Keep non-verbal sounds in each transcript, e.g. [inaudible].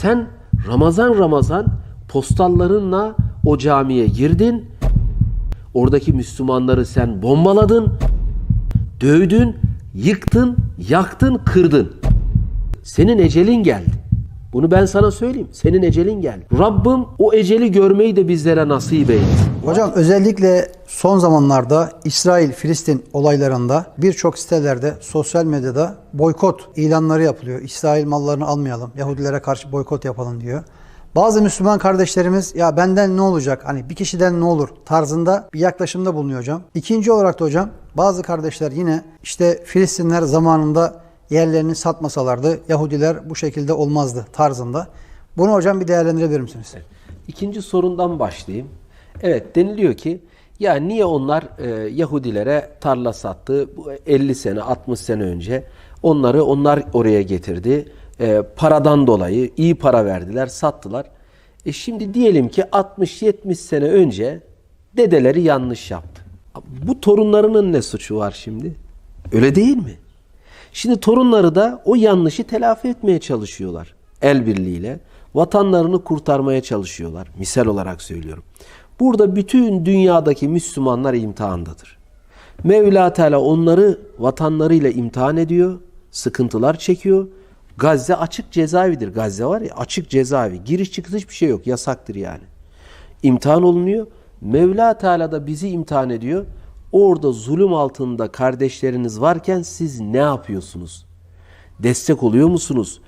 Sen Ramazan Ramazan postallarınla o camiye girdin. Oradaki Müslümanları sen bombaladın, dövdün, yıktın, yaktın, kırdın. Senin ecelin geldi. Bunu ben sana söyleyeyim. Senin ecelin geldi. Rabbim o eceli görmeyi de bizlere nasip eylesin. Hocam özellikle son zamanlarda İsrail-Filistin olaylarında birçok sitelerde, sosyal medyada boykot ilanları yapılıyor. İsrail mallarını almayalım, Yahudilere karşı boykot yapalım diyor. Bazı Müslüman kardeşlerimiz ya benden ne olacak, hani bir kişiden ne olur tarzında bir yaklaşımda bulunuyor hocam. İkinci olarak da hocam bazı kardeşler yine işte Filistinler zamanında yerlerini satmasalardı Yahudiler bu şekilde olmazdı tarzında. Bunu hocam bir değerlendirebilir misiniz? İkinci sorundan başlayayım. Evet deniliyor ki ya niye onlar e, Yahudilere tarla sattı Bu 50 sene 60 sene önce onları onlar oraya getirdi. E, paradan dolayı iyi para verdiler sattılar. E şimdi diyelim ki 60-70 sene önce dedeleri yanlış yaptı. Bu torunlarının ne suçu var şimdi? Öyle değil mi? Şimdi torunları da o yanlışı telafi etmeye çalışıyorlar. El birliğiyle. Vatanlarını kurtarmaya çalışıyorlar. Misal olarak söylüyorum. Burada bütün dünyadaki Müslümanlar imtihandadır. Mevla Teala onları vatanlarıyla imtihan ediyor. Sıkıntılar çekiyor. Gazze açık cezaevidir. Gazze var ya açık cezaevi. Giriş çıkış hiçbir şey yok. Yasaktır yani. İmtihan olunuyor. Mevla Teala da bizi imtihan ediyor. Orada zulüm altında kardeşleriniz varken siz ne yapıyorsunuz? Destek oluyor musunuz?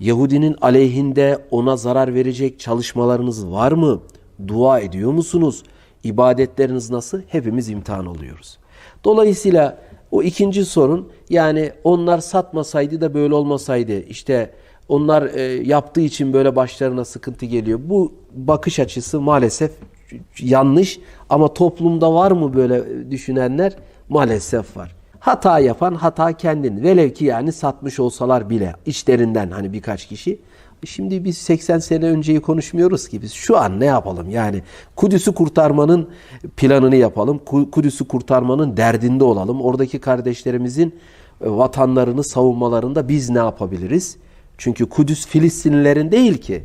Yahudinin aleyhinde ona zarar verecek çalışmalarınız var mı? Dua ediyor musunuz? İbadetleriniz nasıl? Hepimiz imtihan oluyoruz. Dolayısıyla o ikinci sorun yani onlar satmasaydı da böyle olmasaydı işte onlar e, yaptığı için böyle başlarına sıkıntı geliyor. Bu bakış açısı maalesef yanlış ama toplumda var mı böyle düşünenler? Maalesef var. Hata yapan hata kendin. Velev ki yani satmış olsalar bile içlerinden hani birkaç kişi. Şimdi biz 80 sene önceyi konuşmuyoruz ki biz şu an ne yapalım? Yani Kudüs'ü kurtarmanın planını yapalım. Ku- Kudüs'ü kurtarmanın derdinde olalım. Oradaki kardeşlerimizin e, vatanlarını savunmalarında biz ne yapabiliriz? Çünkü Kudüs Filistinlilerin değil ki.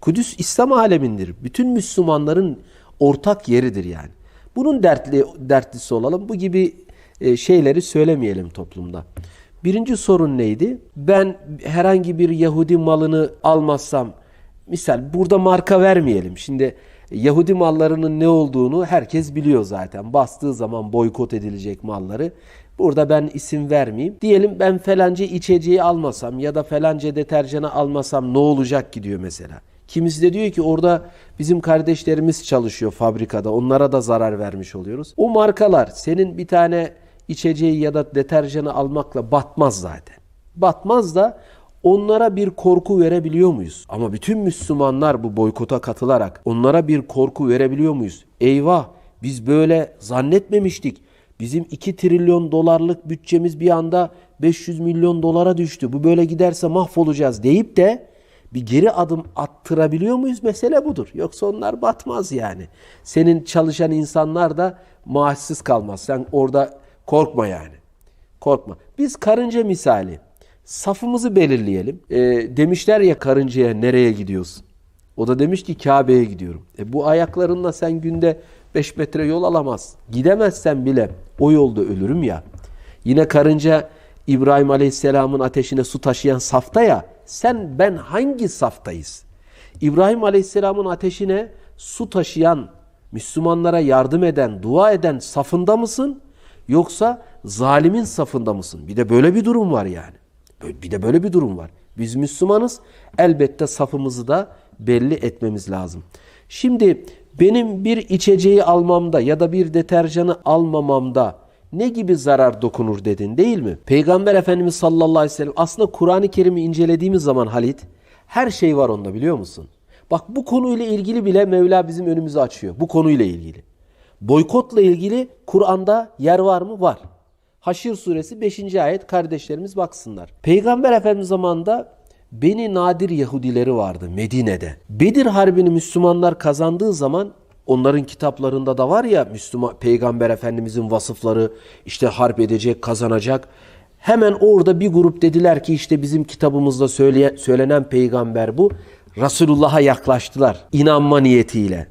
Kudüs İslam alemindir. Bütün Müslümanların ortak yeridir yani. Bunun dertli dertlisi olalım. Bu gibi e, şeyleri söylemeyelim toplumda. Birinci sorun neydi? Ben herhangi bir Yahudi malını almazsam, misal burada marka vermeyelim. Şimdi Yahudi mallarının ne olduğunu herkes biliyor zaten. Bastığı zaman boykot edilecek malları. Burada ben isim vermeyeyim. Diyelim ben falanca içeceği almasam ya da falanca deterjanı almasam ne olacak ki diyor mesela. Kimisi de diyor ki orada bizim kardeşlerimiz çalışıyor fabrikada. Onlara da zarar vermiş oluyoruz. O markalar senin bir tane içeceği ya da deterjanı almakla batmaz zaten. Batmaz da onlara bir korku verebiliyor muyuz? Ama bütün Müslümanlar bu boykota katılarak onlara bir korku verebiliyor muyuz? Eyvah biz böyle zannetmemiştik. Bizim 2 trilyon dolarlık bütçemiz bir anda 500 milyon dolara düştü. Bu böyle giderse mahvolacağız deyip de bir geri adım attırabiliyor muyuz? Mesele budur. Yoksa onlar batmaz yani. Senin çalışan insanlar da maaşsız kalmaz. Sen orada korkma yani. Korkma. Biz karınca misali safımızı belirleyelim. E, demişler ya karıncaya nereye gidiyorsun? O da demiş ki Kabe'ye gidiyorum. E, bu ayaklarınla sen günde 5 metre yol alamaz. Gidemezsen bile o yolda ölürüm ya. Yine karınca İbrahim Aleyhisselam'ın ateşine su taşıyan safta ya. Sen ben hangi saftayız? İbrahim Aleyhisselam'ın ateşine su taşıyan, Müslümanlara yardım eden, dua eden safında mısın? Yoksa zalimin safında mısın? Bir de böyle bir durum var yani. Bir de böyle bir durum var. Biz Müslümanız. Elbette safımızı da belli etmemiz lazım. Şimdi benim bir içeceği almamda ya da bir deterjanı almamamda ne gibi zarar dokunur dedin değil mi? Peygamber Efendimiz sallallahu aleyhi ve sellem aslında Kur'an-ı Kerim'i incelediğimiz zaman Halit her şey var onda biliyor musun? Bak bu konuyla ilgili bile Mevla bizim önümüzü açıyor. Bu konuyla ilgili. Boykotla ilgili Kur'an'da yer var mı? Var. Haşir suresi 5. ayet kardeşlerimiz baksınlar. Peygamber Efendimiz zamanında Beni Nadir Yahudileri vardı Medine'de. Bedir Harbi'ni Müslümanlar kazandığı zaman onların kitaplarında da var ya Müslüman Peygamber Efendimizin vasıfları işte harp edecek, kazanacak. Hemen orada bir grup dediler ki işte bizim kitabımızda söyleye- söylenen peygamber bu. Resulullah'a yaklaştılar inanma niyetiyle.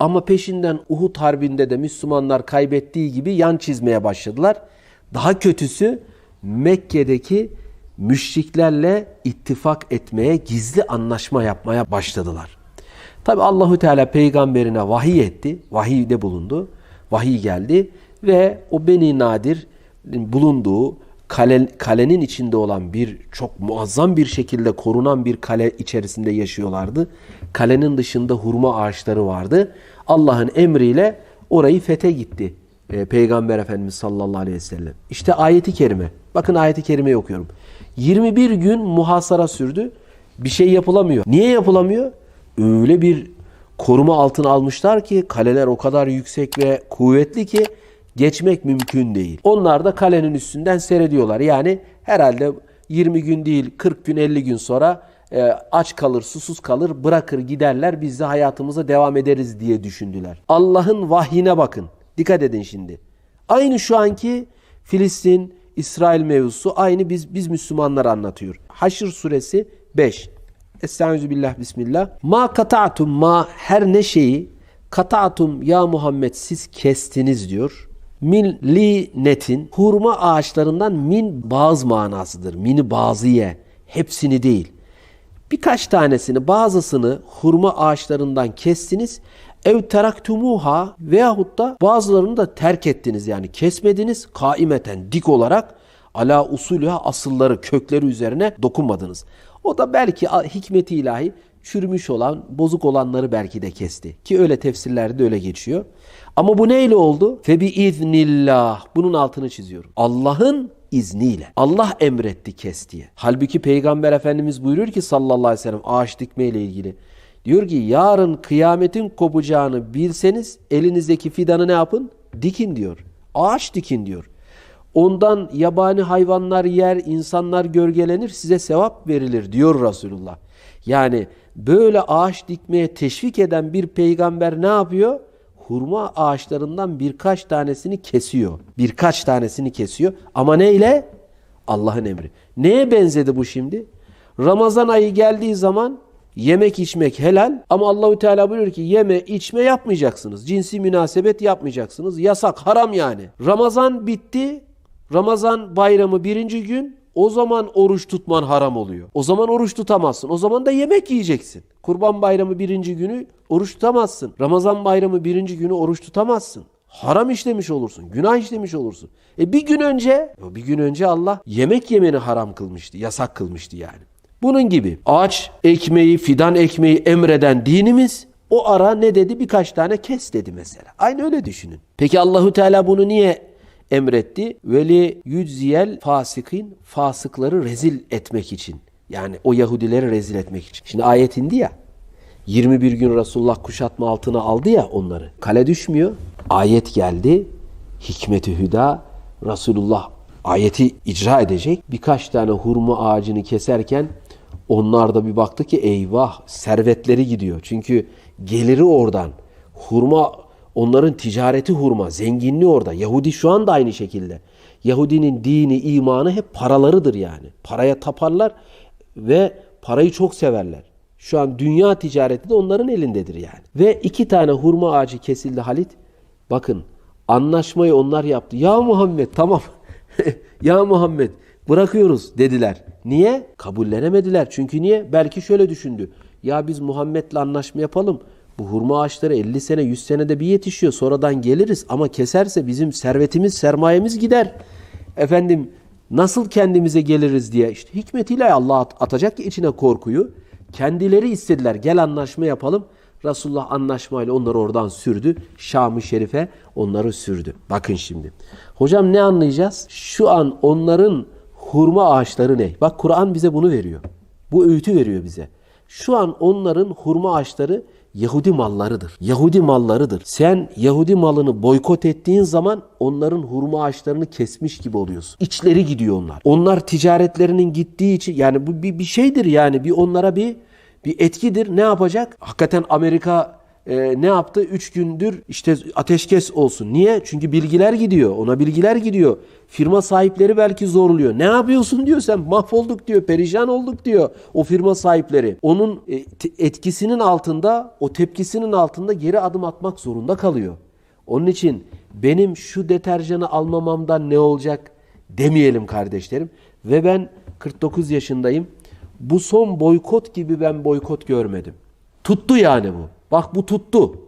Ama peşinden Uhud Harbi'nde de Müslümanlar kaybettiği gibi yan çizmeye başladılar. Daha kötüsü Mekke'deki müşriklerle ittifak etmeye, gizli anlaşma yapmaya başladılar. Tabi Allahu Teala peygamberine vahiy etti. Vahiyde bulundu. Vahiy geldi ve o Beni Nadir bulunduğu kale, kalenin içinde olan bir çok muazzam bir şekilde korunan bir kale içerisinde yaşıyorlardı. Kalenin dışında hurma ağaçları vardı. Allah'ın emriyle orayı fethe gitti. e, Peygamber Efendimiz sallallahu aleyhi ve sellem. İşte ayeti kerime. Bakın ayeti kerimeyi okuyorum. 21 gün muhasara sürdü. Bir şey yapılamıyor. Niye yapılamıyor? Öyle bir koruma altına almışlar ki kaleler o kadar yüksek ve kuvvetli ki geçmek mümkün değil. Onlar da kalenin üstünden seyrediyorlar. Yani herhalde 20 gün değil 40 gün 50 gün sonra e, aç kalır, susuz kalır, bırakır giderler biz de hayatımıza devam ederiz diye düşündüler. Allah'ın vahyine bakın. Dikkat edin şimdi. Aynı şu anki Filistin, İsrail mevzusu aynı biz biz Müslümanlar anlatıyor. Haşr suresi 5. Estaizu billah bismillah. Ma kata'tum ma her ne şeyi kata'tum ya Muhammed siz kestiniz diyor. Min li netin hurma ağaçlarından min bazı manasıdır. Mini bazıye hepsini değil. Birkaç tanesini bazısını hurma ağaçlarından kestiniz. Ev teraktumuha veyahut da bazılarını da terk ettiniz yani kesmediniz kaimeten dik olarak ala usulüha asılları kökleri üzerine dokunmadınız. O da belki hikmeti ilahi çürümüş olan bozuk olanları belki de kesti ki öyle tefsirlerde öyle geçiyor. Ama bu neyle oldu? Febi iznillah. Bunun altını çiziyorum. Allah'ın izniyle. Allah emretti kes diye. Halbuki Peygamber Efendimiz buyuruyor ki sallallahu aleyhi ve sellem ağaç dikme ile ilgili. Diyor ki yarın kıyametin kopacağını bilseniz elinizdeki fidanı ne yapın? Dikin diyor. Ağaç dikin diyor. Ondan yabani hayvanlar yer, insanlar gölgelenir, size sevap verilir diyor Resulullah. Yani böyle ağaç dikmeye teşvik eden bir peygamber ne yapıyor? Hurma ağaçlarından birkaç tanesini kesiyor. Birkaç tanesini kesiyor. Ama neyle? Allah'ın emri. Neye benzedi bu şimdi? Ramazan ayı geldiği zaman yemek içmek helal ama Allahü Teala buyuruyor ki yeme içme yapmayacaksınız. Cinsi münasebet yapmayacaksınız. Yasak, haram yani. Ramazan bitti. Ramazan bayramı birinci gün o zaman oruç tutman haram oluyor. O zaman oruç tutamazsın. O zaman da yemek yiyeceksin. Kurban bayramı birinci günü oruç tutamazsın. Ramazan bayramı birinci günü oruç tutamazsın. Haram işlemiş olursun. Günah işlemiş olursun. E bir gün önce, bir gün önce Allah yemek yemeni haram kılmıştı. Yasak kılmıştı yani. Bunun gibi ağaç ekmeği, fidan ekmeği emreden dinimiz o ara ne dedi? Birkaç tane kes dedi mesela. Aynı öyle düşünün. Peki Allahu Teala bunu niye emretti. Veli yüziyel fasikin fasıkları rezil etmek için. Yani o Yahudileri rezil etmek için. Şimdi ayet indi ya. 21 gün Resulullah kuşatma altına aldı ya onları. Kale düşmüyor. Ayet geldi. Hikmeti hüda Resulullah ayeti icra edecek. Birkaç tane hurma ağacını keserken onlar da bir baktı ki eyvah servetleri gidiyor. Çünkü geliri oradan. Hurma Onların ticareti hurma, zenginliği orada. Yahudi şu anda aynı şekilde. Yahudinin dini, imanı hep paralarıdır yani. Paraya taparlar ve parayı çok severler. Şu an dünya ticareti de onların elindedir yani. Ve iki tane hurma ağacı kesildi Halit. Bakın anlaşmayı onlar yaptı. Ya Muhammed tamam. [laughs] ya Muhammed bırakıyoruz dediler. Niye? Kabullenemediler. Çünkü niye? Belki şöyle düşündü. Ya biz Muhammed'le anlaşma yapalım. Bu hurma ağaçları 50 sene 100 senede bir yetişiyor. Sonradan geliriz ama keserse bizim servetimiz sermayemiz gider. Efendim nasıl kendimize geliriz diye işte hikmetiyle Allah at- atacak ki içine korkuyu. Kendileri istediler gel anlaşma yapalım. Resulullah anlaşmayla onları oradan sürdü. Şam-ı Şerif'e onları sürdü. Bakın şimdi. Hocam ne anlayacağız? Şu an onların hurma ağaçları ne? Bak Kur'an bize bunu veriyor. Bu öğütü veriyor bize. Şu an onların hurma ağaçları Yahudi mallarıdır. Yahudi mallarıdır. Sen Yahudi malını boykot ettiğin zaman onların hurma ağaçlarını kesmiş gibi oluyorsun. İçleri gidiyor onlar. Onlar ticaretlerinin gittiği için yani bu bir, bir şeydir yani bir onlara bir bir etkidir. Ne yapacak? Hakikaten Amerika e, ne yaptı? Üç gündür işte ateşkes olsun. Niye? Çünkü bilgiler gidiyor. Ona bilgiler gidiyor. Firma sahipleri belki zorluyor. Ne yapıyorsun diyor sen mahvolduk diyor. Perişan olduk diyor o firma sahipleri. Onun e, etkisinin altında o tepkisinin altında geri adım atmak zorunda kalıyor. Onun için benim şu deterjanı almamamdan ne olacak demeyelim kardeşlerim. Ve ben 49 yaşındayım. Bu son boykot gibi ben boykot görmedim. Tuttu yani bu. Bak bu tuttu.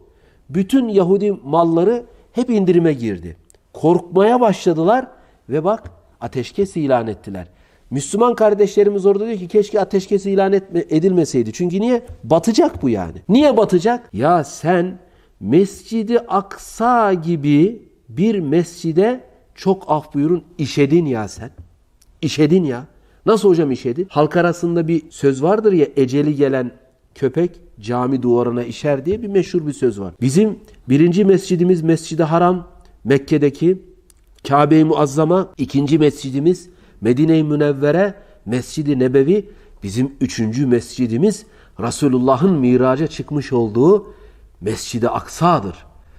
Bütün Yahudi malları hep indirime girdi. Korkmaya başladılar ve bak ateşkes ilan ettiler. Müslüman kardeşlerimiz orada diyor ki keşke ateşkes ilan etme, edilmeseydi. Çünkü niye? Batacak bu yani. Niye batacak? Ya sen Mescidi Aksa gibi bir mescide çok af buyurun işedin ya sen. İşedin ya. Nasıl hocam işedi? Halk arasında bir söz vardır ya eceli gelen köpek cami duvarına işer diye bir meşhur bir söz var. Bizim birinci mescidimiz Mescid-i Haram Mekke'deki Kabe-i Muazzama, ikinci mescidimiz Medine-i Münevvere, Mescid-i Nebevi, bizim üçüncü mescidimiz Resulullah'ın miraca çıkmış olduğu Mescid-i Aksa'dır.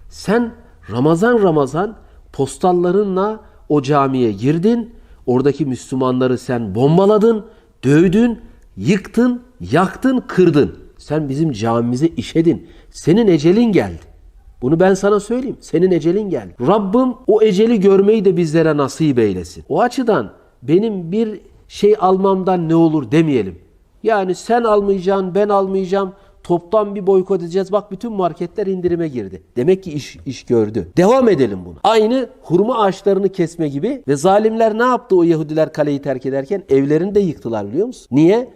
Sen Ramazan Ramazan postallarınla o camiye girdin. Oradaki Müslümanları sen bombaladın, dövdün, yıktın, yaktın, kırdın. Sen bizim camimize işedin. Senin ecelin geldi. Bunu ben sana söyleyeyim. Senin ecelin geldi. Rabbim o eceli görmeyi de bizlere nasip eylesin. O açıdan benim bir şey almamdan ne olur demeyelim. Yani sen almayacaksın, ben almayacağım. Toptan bir boykot edeceğiz. Bak bütün marketler indirime girdi. Demek ki iş iş gördü. Devam edelim bunu. Aynı hurma ağaçlarını kesme gibi ve zalimler ne yaptı o Yahudiler kaleyi terk ederken? Evlerini de yıktılar biliyor musun? Niye?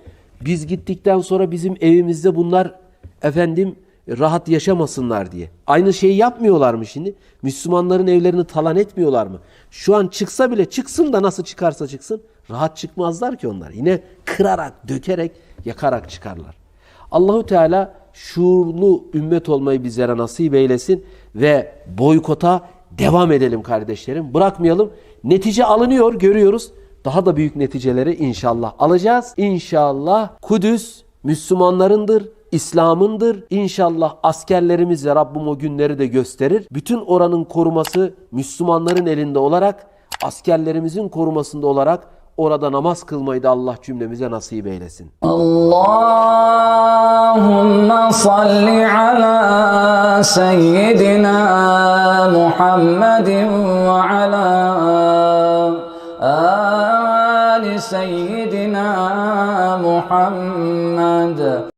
Biz gittikten sonra bizim evimizde bunlar efendim rahat yaşamasınlar diye. Aynı şeyi yapmıyorlar mı şimdi? Müslümanların evlerini talan etmiyorlar mı? Şu an çıksa bile çıksın da nasıl çıkarsa çıksın rahat çıkmazlar ki onlar. Yine kırarak, dökerek, yakarak çıkarlar. Allahu Teala şuurlu ümmet olmayı bizlere nasip eylesin ve boykota devam edelim kardeşlerim. Bırakmayalım. Netice alınıyor, görüyoruz. Daha da büyük neticeleri inşallah alacağız. İnşallah Kudüs Müslümanlarındır. İslam'ındır. İnşallah askerlerimize Rabbim o günleri de gösterir. Bütün oranın koruması Müslümanların elinde olarak, askerlerimizin korumasında olarak orada namaz kılmayı da Allah cümlemize nasip eylesin. Allahümme salli ala seyyidina Muhammedin ve ala سيدنا محمد.